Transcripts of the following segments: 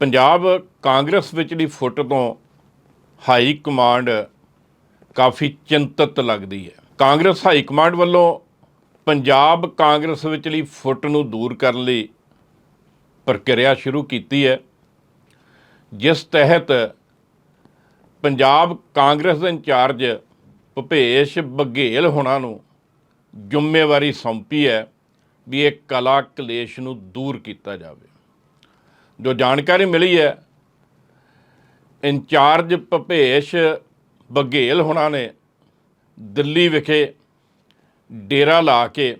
ਪੰਜਾਬ ਕਾਂਗਰਸ ਵਿਚਲੀ ਫੁੱਟ ਤੋਂ high command ਕਾਫੀ ਚਿੰਤਤ ਲੱਗਦੀ ਹੈ। ਕਾਂਗਰਸ ਹਾਈ ਕਮਾਂਡ ਵੱਲੋਂ ਪੰਜਾਬ ਕਾਂਗਰਸ ਵਿਚਲੀ ਫੁੱਟ ਨੂੰ ਦੂਰ ਕਰਨ ਲਈ ਪ੍ਰਕਿਰਿਆ ਸ਼ੁਰੂ ਕੀਤੀ ਹੈ। ਜਿਸ ਤਹਿਤ ਪੰਜਾਬ ਕਾਂਗਰਸ ਦੇ ਇੰਚਾਰਜ ਭੁਪੇਸ਼ ਬਘੇਲ ਹੋਣਾ ਨੂੰ ਜ਼ਿੰਮੇਵਾਰੀ ਸੌਂਪੀ ਹੈ ਵੀ ਇਹ ਕਲਾ ਕਲੇਸ਼ ਨੂੰ ਦੂਰ ਕੀਤਾ ਜਾਵੇ। ਜੋ ਜਾਣਕਾਰੀ ਮਿਲੀ ਹੈ, ਇੰਚਾਰਜ ਭਪੇਸ਼ ਬਘੇਲ ਹੁਣਾਂ ਨੇ ਦਿੱਲੀ ਵਿਖੇ ਡੇਰਾ ਲਾ ਕੇ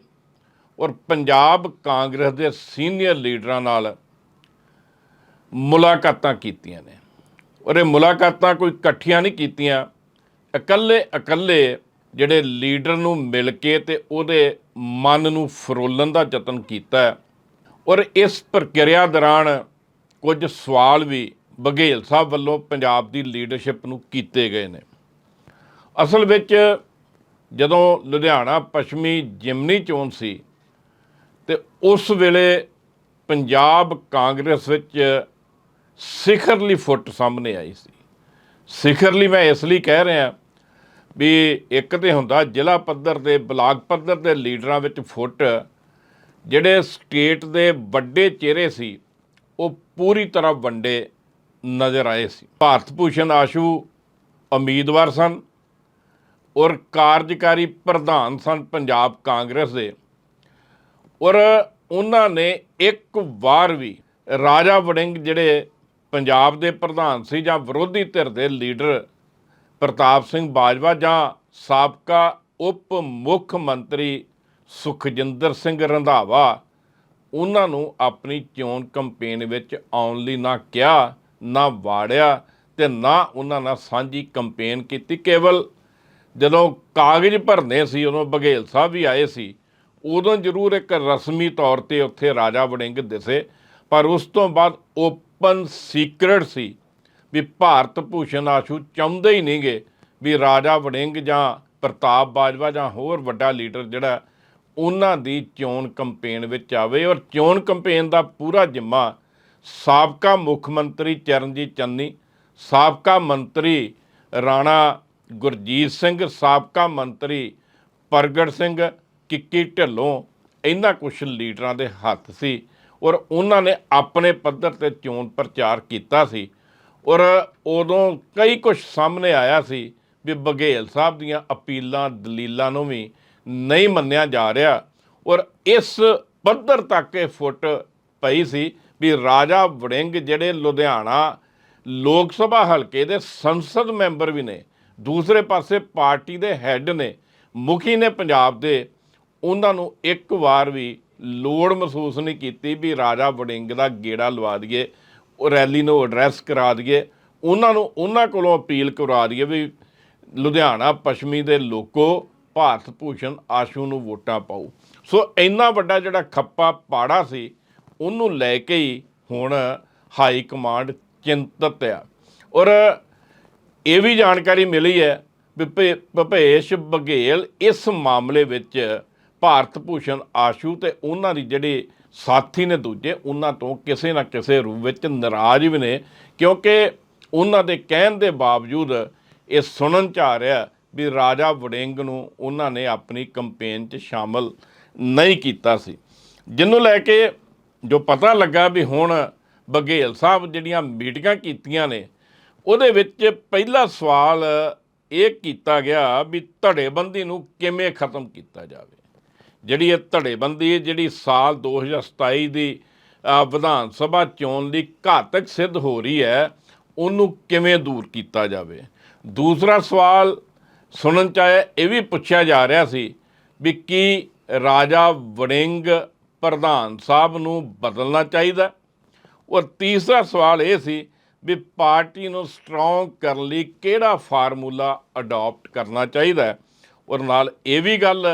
ਔਰ ਪੰਜਾਬ ਕਾਂਗਰਸ ਦੇ ਸੀਨੀਅਰ ਲੀਡਰਾਂ ਨਾਲ ਮੁਲਾਕਾਤਾਂ ਕੀਤੀਆਂ ਨੇ। ਔਰ ਇਹ ਮੁਲਾਕਾਤਾਂ ਕੋਈ ਇਕੱਠੀਆਂ ਨਹੀਂ ਕੀਤੀਆਂ। ਇਕੱਲੇ ਇਕੱਲੇ ਜਿਹੜੇ ਲੀਡਰ ਨੂੰ ਮਿਲ ਕੇ ਤੇ ਉਹਦੇ ਮਨ ਨੂੰ ਫਰੋਲਣ ਦਾ ਯਤਨ ਕੀਤਾ ਔਰ ਇਸ ਪ੍ਰਕਿਰਿਆ ਦੌਰਾਨ ਕੁਝ ਸਵਾਲ ਵੀ ਬਘੇਲ ਸਾਹਿਬ ਵੱਲੋਂ ਪੰਜਾਬ ਦੀ ਲੀਡਰਸ਼ਿਪ ਨੂੰ ਕੀਤੇ ਗਏ ਨੇ। ਅਸਲ ਵਿੱਚ ਜਦੋਂ ਲੁਧਿਆਣਾ ਪੱਛਮੀ ਜਿਮਨੀ ਚੋਣ ਸੀ ਤੇ ਉਸ ਵੇਲੇ ਪੰਜਾਬ ਕਾਂਗਰਸ ਵਿੱਚ ਸਿਖਰਲੀ ਫੁੱਟ ਸਾਹਮਣੇ ਆਈ ਸੀ। ਸਿਖਰਲੀ ਮੈਂ ਇਸ ਲਈ ਕਹਿ ਰਿਹਾ ਵੀ ਇੱਕ ਤੇ ਹੁੰਦਾ ਜ਼ਿਲ੍ਹਾ ਪੱਧਰ ਦੇ ਬਲਾਕ ਪੱਧਰ ਦੇ ਲੀਡਰਾਂ ਵਿੱਚ ਫੁੱਟ ਜਿਹੜੇ ਸਟੇਟ ਦੇ ਵੱਡੇ ਚਿਹਰੇ ਸੀ ਉਹ ਪੂਰੀ ਤਰ੍ਹਾਂ ਵੰਡੇ ਨਜ਼ਰ ਆਏ ਸੀ। ਭਾਰਤ ਭੂਸ਼ਣ ਆਸ਼ੂ ਉਮੀਦਵਾਰ ਸਨ ਔਰ ਕਾਰਜਕਾਰੀ ਪ੍ਰਧਾਨ ਸਨ ਪੰਜਾਬ ਕਾਂਗਰਸ ਦੇ। ਔਰ ਉਹਨਾਂ ਨੇ ਇੱਕ ਵਾਰ ਵੀ ਰਾਜਾ ਵੜਿੰਗ ਜਿਹੜੇ ਪੰਜਾਬ ਦੇ ਪ੍ਰਧਾਨ ਸੀ ਜਾਂ ਵਿਰੋਧੀ ਧਿਰ ਦੇ ਲੀਡਰ ਪ੍ਰਤਾਪ ਸਿੰਘ ਬਾਜਵਾ ਜਾਂ ਸਾਬਕਾ ਉਪ ਮੁੱਖ ਮੰਤਰੀ ਸੁਖਜਿੰਦਰ ਸਿੰਘ ਰੰਧਾਵਾ ਉਹਨਾਂ ਨੂੰ ਆਪਣੀ ਚੋਣ ਕੰਪੇਨ ਵਿੱਚ ਆਉਣ ਲਈ ਨਾ ਕਿਹਾ, ਨਾ ਵਾੜਿਆ ਤੇ ਨਾ ਉਹਨਾਂ ਨਾਲ ਸਾਂਝੀ ਕੰਪੇਨ ਕੀਤੀ। ਕੇਵਲ ਜਦੋਂ ਕਾਗਜ਼ ਭਰਨੇ ਸੀ, ਉਦੋਂ ਬਘੇਲ ਸਾਹਿਬ ਵੀ ਆਏ ਸੀ, ਉਦੋਂ ਜ਼ਰੂਰ ਇੱਕ ਰਸਮੀ ਤੌਰ ਤੇ ਉੱਥੇ ਰਾਜਾ ਵੜਿੰਗ ਦਿਸੇ, ਪਰ ਉਸ ਤੋਂ ਬਾਅਦ ਓਪਨ ਸੀਕ੍ਰੇਟ ਸੀ ਵੀ ਭਾਰਤ ਭੂਸ਼ਣ ਆਸ਼ੂ ਚਾਹੁੰਦੇ ਹੀ ਨਹੀਂਗੇ ਵੀ ਰਾਜਾ ਵੜਿੰਗ ਜਾਂ ਪ੍ਰਤਾਪ ਬਾਜਵਾ ਜਾਂ ਹੋਰ ਵੱਡਾ ਲੀਡਰ ਜਿਹੜਾ ਉਹਨਾਂ ਦੀ ਚੋਣ ਕੰਪੇਨ ਵਿੱਚ ਆਵੇ ਔਰ ਚੋਣ ਕੰਪੇਨ ਦਾ ਪੂਰਾ ਜ਼ਿੰਮਾ ਸਾਬਕਾ ਮੁੱਖ ਮੰਤਰੀ ਚਰਨਜੀਤ ਚੰਨੀ, ਸਾਬਕਾ ਮੰਤਰੀ ਰਾਣਾ ਗੁਰਜੀਤ ਸਿੰਘ, ਸਾਬਕਾ ਮੰਤਰੀ ਪ੍ਰਗਟ ਸਿੰਘ, ਕਿੱਕੀ ਢਿੱਲੋਂ, ਇਹਨਾਂ ਕੁਝ ਲੀਡਰਾਂ ਦੇ ਹੱਥ ਸੀ ਔਰ ਉਹਨਾਂ ਨੇ ਆਪਣੇ ਪੱਧਰ ਤੇ ਚੋਣ ਪ੍ਰਚਾਰ ਕੀਤਾ ਸੀ ਔਰ ਉਦੋਂ ਕਈ ਕੁਝ ਸਾਹਮਣੇ ਆਇਆ ਸੀ ਵੀ ਬਘੇਲ ਸਾਹਿਬ ਦੀਆਂ ਅਪੀਲਾਂ, ਦਲੀਲਾਂ ਨੂੰ ਵੀ ਨਹੀਂ ਮੰਨਿਆ ਜਾ ਰਿਹਾ। ਔਰ ਇਸ ਪੱਧਰ ਤੱਕ ਇਹ ਫੁੱਟ ਪਈ ਸੀ ਵੀ ਰਾਜਾ ਵੜਿੰਗ ਜਿਹੜੇ ਲੁਧਿਆਣਾ ਲੋਕ ਸਭਾ ਹਲਕੇ ਦੇ ਸੰਸਦ ਮੈਂਬਰ ਵੀ ਨੇ, ਦੂਸਰੇ ਪਾਸੇ ਪਾਰਟੀ ਦੇ ਹੈੱਡ ਨੇ, ਮੁਖੀ ਨੇ ਪੰਜਾਬ ਦੇ, ਉਹਨਾਂ ਨੂੰ ਇੱਕ ਵਾਰ ਵੀ ਲੋੜ ਮਹਿਸੂਸ ਨਹੀਂ ਕੀਤੀ ਵੀ ਰਾਜਾ ਵੜਿੰਗ ਦਾ ਗੇੜਾ ਲਵਾ ਦਈਏ, ਉਹ ਰੈਲੀ ਨੂੰ ਐਡਰੈਸ ਕਰਾ ਦਈਏ, ਉਹਨਾਂ ਨੂੰ ਉਹਨਾਂ ਕੋਲੋਂ ਅਪੀਲ ਕਰਵਾ ਦਈਏ ਵੀ ਲੁਧਿਆਣਾ ਪੱਛਮੀ ਦੇ ਲੋਕੋ ਭਾਰਤ ਭੂਸ਼ਣ ਆਸ਼ੂ ਨੂੰ ਵੋਟਾਂ ਪਾਓ ਸੋ ਇੰਨਾ ਵੱਡਾ ਜਿਹੜਾ ਖੱਪਾ ਪਾੜਾ ਸੀ, ਉਹਨੂੰ ਲੈ ਕੇ ਹੀ ਹੁਣ ਹਾਈ ਕਮਾਂਡ ਚਿੰਤਤ ਆ। ਔਰ ਇਹ ਵੀ ਜਾਣਕਾਰੀ ਮਿਲੀ ਹੈ ਵੀ ਭੇ- ਭੁਪੇਸ਼ ਬਘੇਲ ਇਸ ਮਾਮਲੇ ਵਿੱਚ ਭਾਰਤ ਭੂਸ਼ਣ ਆਸ਼ੂ ਤੇ ਉਹਨਾਂ ਦੀ ਜਿਹੜੇ ਸਾਥੀ ਨੇ ਦੂਜੇ, ਉਹਨਾਂ ਤੋਂ ਕਿਸੇ ਨਾ ਕਿਸੇ ਰੂਪ ਵਿੱਚ ਨਾਰਾਜ਼ ਵੀ ਨੇ, ਕਿਉਂਕਿ ਉਹਨਾਂ ਦੇ ਕਹਿਣ ਦੇ ਬਾਵਜੂਦ ਇਹ ਸੁਣਨ ਚ ਆ ਰਿਹਾ ਵੀ ਰਾਜਾ ਵੜਿੰਗ ਨੂੰ ਉਹਨਾਂ ਨੇ ਆਪਣੀ ਕੈਂਪੇਨ 'ਚ ਸ਼ਾਮਲ ਨਹੀਂ ਕੀਤਾ ਸੀ। ਜਿਹਨੂੰ ਲੈ ਕੇ ਜੋ ਪਤਾ ਲੱਗਾ ਵੀ ਹੁਣ ਬਘੇਲ ਸਾਹਿਬ ਜਿਹੜੀਆਂ ਮੀਟਿੰਗਾਂ ਕੀਤੀਆਂ ਨੇ, ਉਹਦੇ ਵਿੱਚ ਪਹਿਲਾ ਸਵਾਲ ਇਹ ਕੀਤਾ ਗਿਆ ਵੀ ਧੜੇਬੰਦੀ ਨੂੰ ਕਿਵੇਂ ਖਤਮ ਕੀਤਾ ਜਾਵੇ। ਜਿਹੜੀ ਇਹ ਧੜੇਬੰਦੀ ਜਿਹੜੀ ਸਾਲ 2027 ਦੀ ਵਿਧਾਨ ਸਭਾ ਚੋਣ ਲਈ ਘਾਤਕ ਸਿੱਧ ਹੋ ਰਹੀ ਹੈ, ਉਹਨੂੰ ਕਿਵੇਂ ਦੂਰ ਕੀਤਾ ਜਾਵੇ? ਦੂਸਰਾ ਸਵਾਲ ਸੁਣਨ ਚ ਆਇਆ, ਇਹ ਵੀ ਪੁੱਛਿਆ ਜਾ ਰਿਹਾ ਸੀ ਵੀ ਕੀ ਰਾਜਾ ਵੜਿੰਗ ਪ੍ਰਧਾਨ ਸਾਹਿਬ ਨੂੰ ਬਦਲਣਾ ਚਾਹੀਦਾ? ਔਰ ਤੀਸਰਾ ਸਵਾਲ ਇਹ ਸੀ ਵੀ ਪਾਰਟੀ ਨੂੰ ਸਟਰੋਂਗ ਕਰਨ ਲਈ ਕਿਹੜਾ ਫਾਰਮੂਲਾ ਅਡਾਪਟ ਕਰਨਾ ਚਾਹੀਦਾ ਔਰ ਨਾਲ ਇਹ ਵੀ ਗੱਲ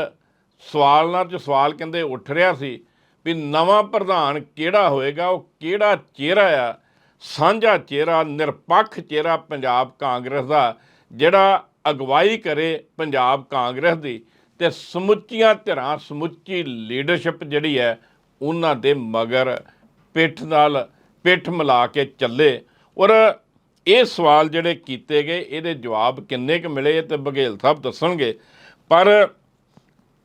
ਸਵਾਲਾਂ 'ਚ ਸਵਾਲ ਕਹਿੰਦੇ ਉੱਠ ਰਿਹਾ ਸੀ ਵੀ ਨਵਾਂ ਪ੍ਰਧਾਨ ਕਿਹੜਾ ਹੋਏਗਾ, ਉਹ ਕਿਹੜਾ ਚਿਹਰਾ ਆ? ਸਾਂਝਾ ਚਿਹਰਾ, ਨਿਰਪੱਖ ਚਿਹਰਾ ਪੰਜਾਬ ਕਾਂਗਰਸ ਦਾ, ਜਿਹੜਾ ਅਗਵਾਈ ਕਰੇ ਪੰਜਾਬ ਕਾਂਗਰਸ ਦੀ ਤੇ ਸਮੁੱਚੀਆਂ ਧਿਰਾਂ, ਸਮੁੱਚੀ ਲੀਡਰਸ਼ਿਪ ਜਿਹੜੀ ਹੈ, ਉਹਨਾਂ ਦੇ ਮਗਰ ਪਿੱਠ ਨਾਲ ਪਿੱਠ ਮਿਲਾ ਕੇ ਚੱਲੇ। ਔਰ ਇਹ ਸਵਾਲ ਜਿਹੜੇ ਕੀਤੇ ਗਏ, ਇਹਦੇ ਜਵਾਬ ਕਿੰਨੇ ਕੁ ਮਿਲੇ, ਇਹ ਤੇ ਬਘੇਲ ਸਾਹਿਬ ਦੱਸਣਗੇ। ਪਰ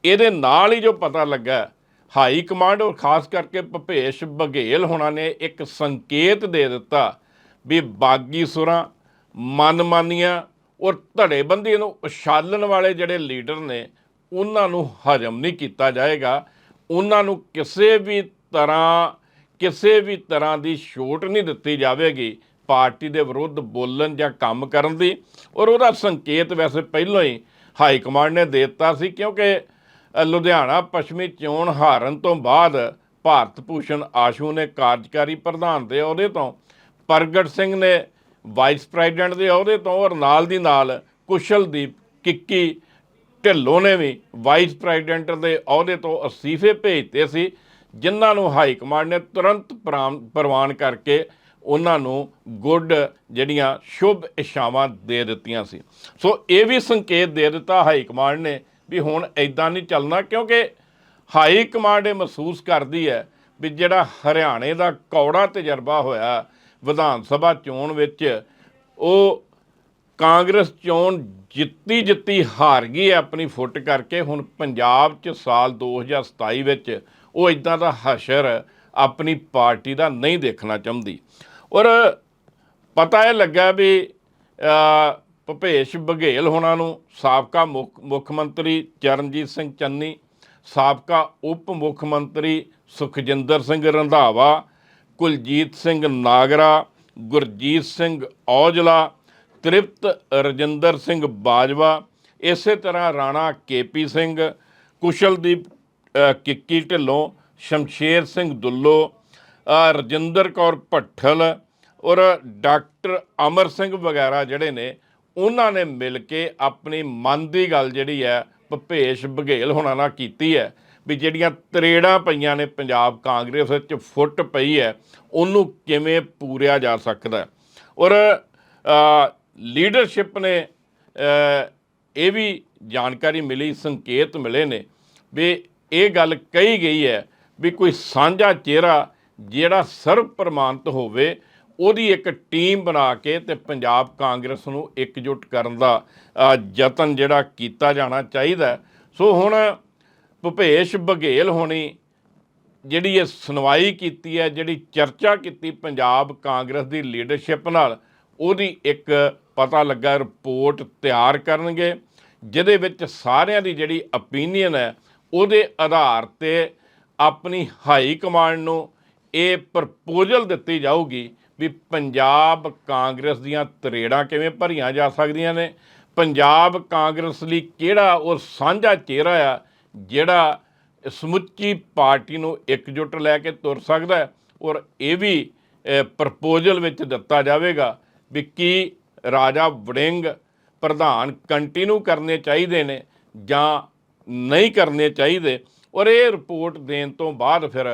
ਇਹਦੇ ਨਾਲ ਹੀ ਜੋ ਪਤਾ ਲੱਗਾ, ਹਾਈ ਕਮਾਂਡ ਔਰ ਖਾਸ ਕਰਕੇ ਭਪੇਸ਼ ਬਘੇਲ ਹੋਣਾ ਨੇ ਇੱਕ ਸੰਕੇਤ ਦੇ ਦਿੱਤਾ ਵੀ ਬਾਗੀ ਸੁਰਾਂ, ਮਨਮਾਨੀਆਂ ਔਰ ਧੜੇਬੰਦੀ ਨੂੰ ਉਛਾਲਣ ਵਾਲੇ ਜਿਹੜੇ ਲੀਡਰ ਨੇ, ਉਹਨਾਂ ਨੂੰ ਹਜਮ ਨਹੀਂ ਕੀਤਾ ਜਾਏਗਾ। ਉਹਨਾਂ ਨੂੰ ਕਿਸੇ ਵੀ ਤਰ੍ਹਾਂ, ਕਿਸੇ ਵੀ ਤਰ੍ਹਾਂ ਦੀ ਛੋਟ ਨਹੀਂ ਦਿੱਤੀ ਜਾਵੇਗੀ ਪਾਰਟੀ ਦੇ ਵਿਰੁੱਧ ਬੋਲਣ ਜਾਂ ਕੰਮ ਕਰਨ ਦੀ। ਔਰ ਉਹਦਾ ਸੰਕੇਤ ਵੈਸੇ ਪਹਿਲਾਂ ਹੀ ਹਾਈ ਕਮਾਂਡ ਨੇ ਦੇ ਦਿੱਤਾ ਸੀ, ਕਿਉਂਕਿ ਲੁਧਿਆਣਾ ਪੱਛਮੀ ਚੋਣ ਹਾਰਨ ਤੋਂ ਬਾਅਦ ਭਾਰਤ ਭੂਸ਼ਣ ਆਸ਼ੂ ਨੇ ਕਾਰਜਕਾਰੀ ਪ੍ਰਧਾਨ ਦੇ ਅਹੁਦੇ ਤੋਂ ਪ੍ਰਗਟ ਸਿੰਘ ਨੇ ਵਾਈਸ ਪ੍ਰੈਜ਼ੀਡੈਂਟ ਦੇ ਅਹੁਦੇ ਤੋਂ ਔਰ ਨਾਲ ਦੀ ਨਾਲ ਕੁਸ਼ਲਦੀਪ, ਕਿੱਕੀ, ਢਿੱਲੋਂ ਨੇ ਵੀ ਵਾਈਸ ਪ੍ਰੈਜ਼ੀਡੈਂਟ ਦੇ ਅਹੁਦੇ ਤੋਂ ਅਸਤੀਫੇ ਭੇਜਤੇ ਸੀ, ਜਿਨ੍ਹਾਂ ਨੂੰ ਹਾਈ ਕਮਾਂਡ ਨੇ ਤੁਰੰਤ ਪ੍ਰਾਮ- ਪ੍ਰਵਾਨ ਕਰਕੇ ਉਹਨਾਂ ਨੂੰ ਗੁੱਡ ਜਿਹੜੀਆਂ ਸ਼ੁਭ ਇਸ਼ਾਵਾਂ ਦੇ ਦਿੱਤੀਆਂ ਸੀ। ਸੋ ਇਹ ਵੀ ਸੰਕੇਤ ਦੇ ਦਿੱਤਾ ਹਾਈ ਕਮਾਂਡ ਨੇ ਵੀ ਹੁਣ ਐਦਾਂ ਨਹੀਂ ਚੱਲਣਾ, ਕਿਉਂਕਿ ਹਾਈ ਕਮਾਂਡ ਇਹ ਮਹਿਸੂਸ ਕਰਦੀ ਹੈ ਵੀ ਜਿਹੜਾ ਹਰਿਆਣੇ ਦਾ ਕੌੜਾ ਤਜਰਬਾ ਹੋਇਆ ਵਿਧਾਨ ਸਭਾ ਚੋਣ ਵਿੱਚ ਉਹ ਕਾਂਗਰਸ ਚੋਣ ਜਿੱਤੀ ਜਿੱਤੀ ਹਾਰ ਗਈ ਹੈ ਆਪਣੀ ਫੁੱਟ ਕਰਕੇ। ਹੁਣ ਪੰਜਾਬ 'ਚ ਸਾਲ 2027 ਵਿੱਚ ਉਹ ਇਦਾਂ ਦਾ ਹਸ਼ਰ ਆਪਣੀ ਪਾਰਟੀ ਦਾ ਨਹੀਂ ਦੇਖਣਾ ਚਾਹੁੰਦੀ। ਔਰ ਪਤਾ ਇਹ ਲੱਗਾ ਵੀ ਅ, ਬਘੇਲ ਹੋਣਾ ਨੂੰ ਸਾਬਕਾ ਮੁੱਖ ਮੁੱਖ ਮੰਤਰੀ ਚਰਨਜੀਤ ਸਿੰਘ ਚੰਨੀ ਸਾਬਕਾ ਉਪ ਮੁੱਖ ਮੰਤਰੀ ਸੁਖਜਿੰਦਰ ਸਿੰਘ ਰੰਧਾਵਾ ਕੁਲਜੀਤ ਸਿੰਘ ਨਾਗਰਾ, ਗੁਰਜੀਤ ਸਿੰਘ ਔਜਲਾ, ਤ੍ਰਿਪਤ ਰਜਿੰਦਰ ਸਿੰਘ ਬਾਜਵਾ, ਇਸੇ ਤਰ੍ਹਾਂ ਰਾਣਾ ਕੇਪੀ ਸਿੰਘ, ਕੁਸ਼ਲਦੀਪ ਕਿੱਕੀ ਢਿੱਲੋਂ, ਸ਼ਮਸ਼ੇਰ ਸਿੰਘ ਦੁੱਲੋ ਰਜਿੰਦਰ ਕੌਰ ਭੱਠਲ ਔਰ ਡਾਕਟਰ ਅਮਰ ਸਿੰਘ ਵਗੈਰਾ ਜਿਹੜੇ ਨੇ, ਉਹਨਾਂ ਨੇ ਮਿਲ ਕੇ ਆਪਣੀ ਮਨ ਦੀ ਗੱਲ ਜਿਹੜੀ ਹੈ, ਭੁਪੇਸ਼ ਬਘੇਲ ਹੋਣਾ ਨਾਲ ਕੀਤੀ ਹੈ। ਵੀ ਜਿਹੜੀਆਂ ਤਰੇੜਾਂ ਪਈਆਂ ਨੇ ਪੰਜਾਬ ਕਾਂਗਰਸ ਵਿੱਚ ਫੁੱਟ ਪਈ ਹੈ, ਉਹਨੂੰ ਕਿਵੇਂ ਪੂਰਿਆ ਜਾ ਸਕਦਾ ਔਰ ਲੀਡਰਸ਼ਿਪ ਨੇ ਇਹ ਵੀ ਜਾਣਕਾਰੀ ਮਿਲੀ, ਸੰਕੇਤ ਮਿਲੇ ਨੇ ਵੀ ਇਹ ਗੱਲ ਕਹੀ ਗਈ ਹੈ ਵੀ ਕੋਈ ਸਾਂਝਾ ਚਿਹਰਾ ਜਿਹੜਾ ਸਰਵ ਪ੍ਰਮਾਣਿਤ ਹੋਵੇ, ਉਹਦੀ ਇੱਕ ਟੀਮ ਬਣਾ ਕੇ ਤੇ ਪੰਜਾਬ ਕਾਂਗਰਸ ਨੂੰ ਇਕਜੁੱਟ ਕਰਨ ਦਾ ਯਤਨ ਜਿਹੜਾ ਕੀਤਾ ਜਾਣਾ ਚਾਹੀਦਾ ਸੋ ਹੁਣ ਭੁਪੇਸ਼ ਬਘੇਲ ਹੋਣੀ ਜਿਹੜੀ ਇਹ ਸੁਣਵਾਈ ਕੀਤੀ ਹੈ, ਜਿਹੜੀ ਚਰਚਾ ਕੀਤੀ ਪੰਜਾਬ ਕਾਂਗਰਸ ਦੀ ਲੀਡਰਸ਼ਿਪ ਨਾਲ, ਉਹਦੀ ਇੱਕ ਪਤਾ ਲੱਗਾ, ਰਿਪੋਰਟ ਤਿਆਰ ਕਰਨਗੇ, ਜਿਹਦੇ ਵਿੱਚ ਸਾਰਿਆਂ ਦੀ ਜਿਹੜੀ opinion ਹੈ, ਉਹਦੇ ਆਧਾਰ ਤੇ ਆਪਣੀ ਹਾਈ ਕਮਾਂਡ ਨੂੰ ਇਹ ਪ੍ਰਪੋਜ਼ਲ ਦਿੱਤੀ ਜਾਊਗੀ ਵੀ ਪੰਜਾਬ ਕਾਂਗਰਸ ਦੀਆਂ ਤਰੇੜਾਂ ਕਿਵੇਂ ਭਰੀਆਂ ਜਾ ਸਕਦੀਆਂ ਨੇ, ਪੰਜਾਬ ਕਾਂਗਰਸ ਲਈ ਕਿਹੜਾ ਉਹ ਸਾਂਝਾ ਚਿਹਰਾ ਆ ਜਿਹੜਾ ਸਮੁੱਚੀ ਪਾਰਟੀ ਨੂੰ ਇਕਜੁੱਟ ਲੈ ਕੇ ਤੁਰ ਸਕਦਾ ਹੈ ਔਰ ਇਹ ਵੀ ਪ੍ਰਪੋਜ਼ਲ ਵਿੱਚ ਦਿੱਤਾ ਜਾਵੇਗਾ ਵੀ ਕੀ ਰਾਜਾ ਵੜਿੰਗ ਪ੍ਰਧਾਨ ਕੰਟੀਨਿਊ ਕਰਨੇ ਚਾਹੀਦੇ ਨੇ ਜਾਂ ਨਹੀਂ ਕਰਨੇ ਚਾਹੀਦੇ। ਔਰ ਇਹ ਰਿਪੋਰਟ ਦੇਣ ਤੋਂ ਬਾਅਦ ਫਿਰ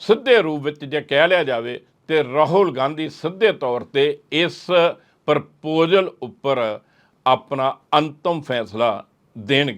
ਸਿੱਧੇ ਰੂਪ ਵਿੱਚ ਜੇ ਕਹਿ ਲਿਆ ਜਾਵੇ ਤੇ ਰਾਹੁਲ ਗਾਂਧੀ ਸਿੱਧੇ ਤੌਰ ਤੇ ਇਸ ਪ੍ਰਪੋਜ਼ਲ ਉੱਪਰ ਆਪਣਾ ਅੰਤਮ ਫੈਸਲਾ ਦੇਣਗੇ।